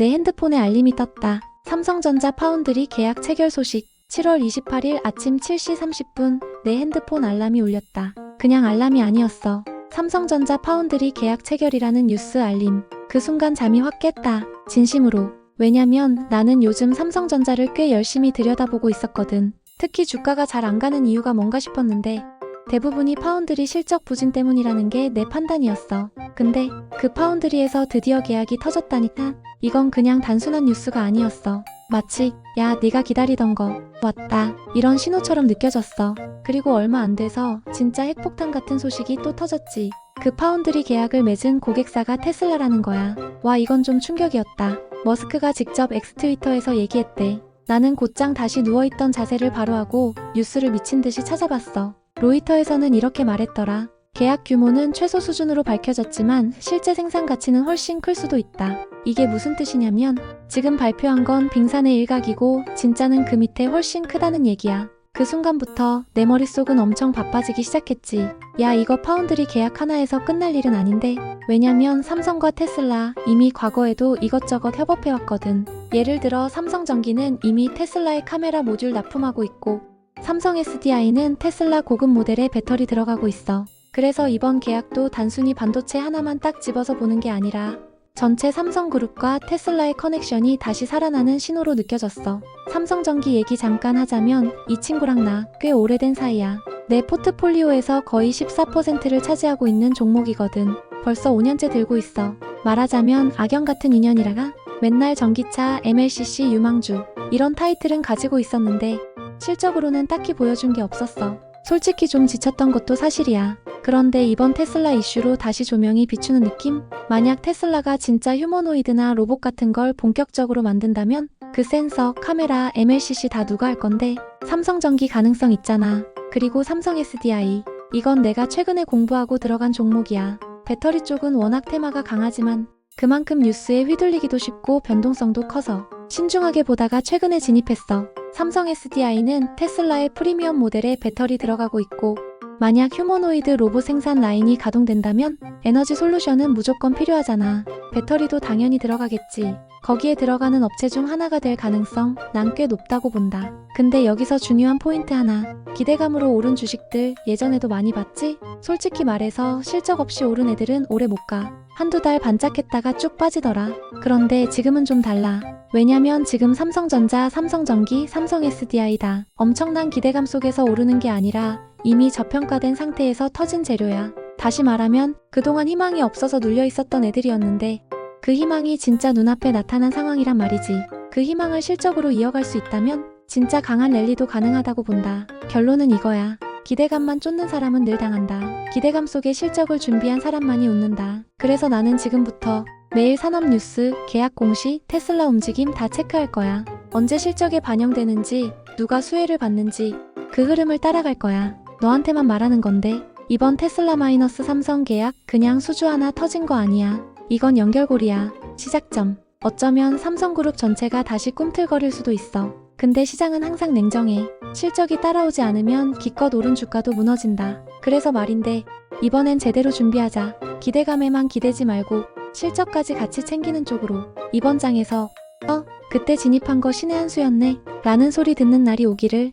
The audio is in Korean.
내 핸드폰에 알림이 떴다. 삼성전자 파운드리 계약 체결 소식. 7월 28일 아침 7시 30분 내 핸드폰 알람이 울렸다. 그냥 알람이 아니었어. 삼성전자 파운드리 계약 체결이라는 뉴스 알림. 그 순간 잠이 확 깼다. 진심으로. 왜냐면 나는 요즘 삼성전자를 꽤 열심히 들여다보고 있었거든. 특히 주가가 잘 안 가는 이유가 뭔가 싶었는데 대부분이 파운드리 실적 부진 때문이라는 게 내 판단이었어. 근데 그 파운드리에서 드디어 계약이 터졌다니까 이건 그냥 단순한 뉴스가 아니었어. 마치 야 네가 기다리던 거 왔다 이런 신호처럼 느껴졌어. 그리고 얼마 안 돼서 진짜 핵폭탄 같은 소식이 또 터졌지. 그 파운드리 계약을 맺은 고객사가 테슬라라는 거야. 와 이건 좀 충격이었다. 머스크가 직접 엑스트위터에서 얘기했대. 나는 곧장 다시 누워있던 자세를 바로 하고 뉴스를 미친 듯이 찾아봤어. 로이터에서는 이렇게 말했더라. 계약 규모는 최소 수준으로 밝혀졌지만 실제 생산 가치는 훨씬 클 수도 있다. 이게 무슨 뜻이냐면 지금 발표한 건 빙산의 일각이고 진짜는 그 밑에 훨씬 크다는 얘기야. 그 순간부터 내 머릿속은 엄청 바빠지기 시작했지. 야, 이거 파운드리 계약 하나에서 끝날 일은 아닌데. 왜냐면 삼성과 테슬라 이미 과거에도 이것저것 협업해왔거든. 예를 들어 삼성전기는 이미 테슬라의 카메라 모듈 납품하고 있고, 삼성 SDI는 테슬라 고급 모델에 배터리 들어가고 있어. 그래서 이번 계약도 단순히 반도체 하나만 딱 집어서 보는 게 아니라 전체 삼성그룹과 테슬라의 커넥션이 다시 살아나는 신호로 느껴졌어. 삼성전기 얘기 잠깐 하자면 이 친구랑 나 꽤 오래된 사이야. 내 포트폴리오에서 거의 14%를 차지하고 있는 종목이거든. 벌써 5년째 들고 있어. 말하자면 악연 같은 인연이라가 맨날 전기차, MLCC, 유망주 이런 타이틀은 가지고 있었는데 실적으로는 딱히 보여준 게 없었어. 솔직히 좀 지쳤던 것도 사실이야. 그런데 이번 테슬라 이슈로 다시 조명이 비추는 느낌? 만약 테슬라가 진짜 휴머노이드나 로봇 같은 걸 본격적으로 만든다면 그 센서, 카메라, MLCC 다 누가 할 건데 삼성전기 가능성 있잖아. 그리고 삼성 SDI. 이건 내가 최근에 공부하고 들어간 종목이야. 배터리 쪽은 워낙 테마가 강하지만 그만큼 뉴스에 휘둘리기도 쉽고 변동성도 커서 신중하게 보다가 최근에 진입했어. 삼성 SDI는 테슬라의 프리미엄 모델에 배터리 들어가고 있고 만약 휴머노이드 로봇 생산 라인이 가동된다면 에너지 솔루션은 무조건 필요하잖아. 배터리도 당연히 들어가겠지. 거기에 들어가는 업체 중 하나가 될 가능성 난 꽤 높다고 본다. 근데 여기서 중요한 포인트 하나. 기대감으로 오른 주식들 예전에도 많이 봤지? 솔직히 말해서 실적 없이 오른 애들은 오래 못 가. 한두 달 반짝했다가 쭉 빠지더라. 그런데 지금은 좀 달라. 왜냐면 지금 삼성전자, 삼성전기, 삼성 SDI다. 엄청난 기대감 속에서 오르는 게 아니라 이미 저평가된 상태에서 터진 재료야. 다시 말하면 그동안 희망이 없어서 눌려 있었던 애들이었는데 그 희망이 진짜 눈앞에 나타난 상황이란 말이지. 그 희망을 실적으로 이어갈 수 있다면 진짜 강한 랠리도 가능하다고 본다. 결론은 이거야. 기대감만 쫓는 사람은 늘 당한다. 기대감 속에 실적을 준비한 사람만이 웃는다. 그래서 나는 지금부터 매일 산업 뉴스, 계약 공시, 테슬라 움직임 다 체크할 거야. 언제 실적에 반영되는지, 누가 수혜를 받는지 그 흐름을 따라갈 거야. 너한테만 말하는 건데 이번 테슬라 마이너스 삼성 계약 그냥 수주 하나 터진 거 아니야. 이건 연결고리야. 시작점. 어쩌면 삼성그룹 전체가 다시 꿈틀거릴 수도 있어. 근데 시장은 항상 냉정해. 실적이 따라오지 않으면 기껏 오른 주가도 무너진다. 그래서 말인데 이번엔 제대로 준비하자. 기대감에만 기대지 말고 실적까지 같이 챙기는 쪽으로. 이번 장에서 어? 그때 진입한 거 신의 한 수였네. 라는 소리 듣는 날이 오기를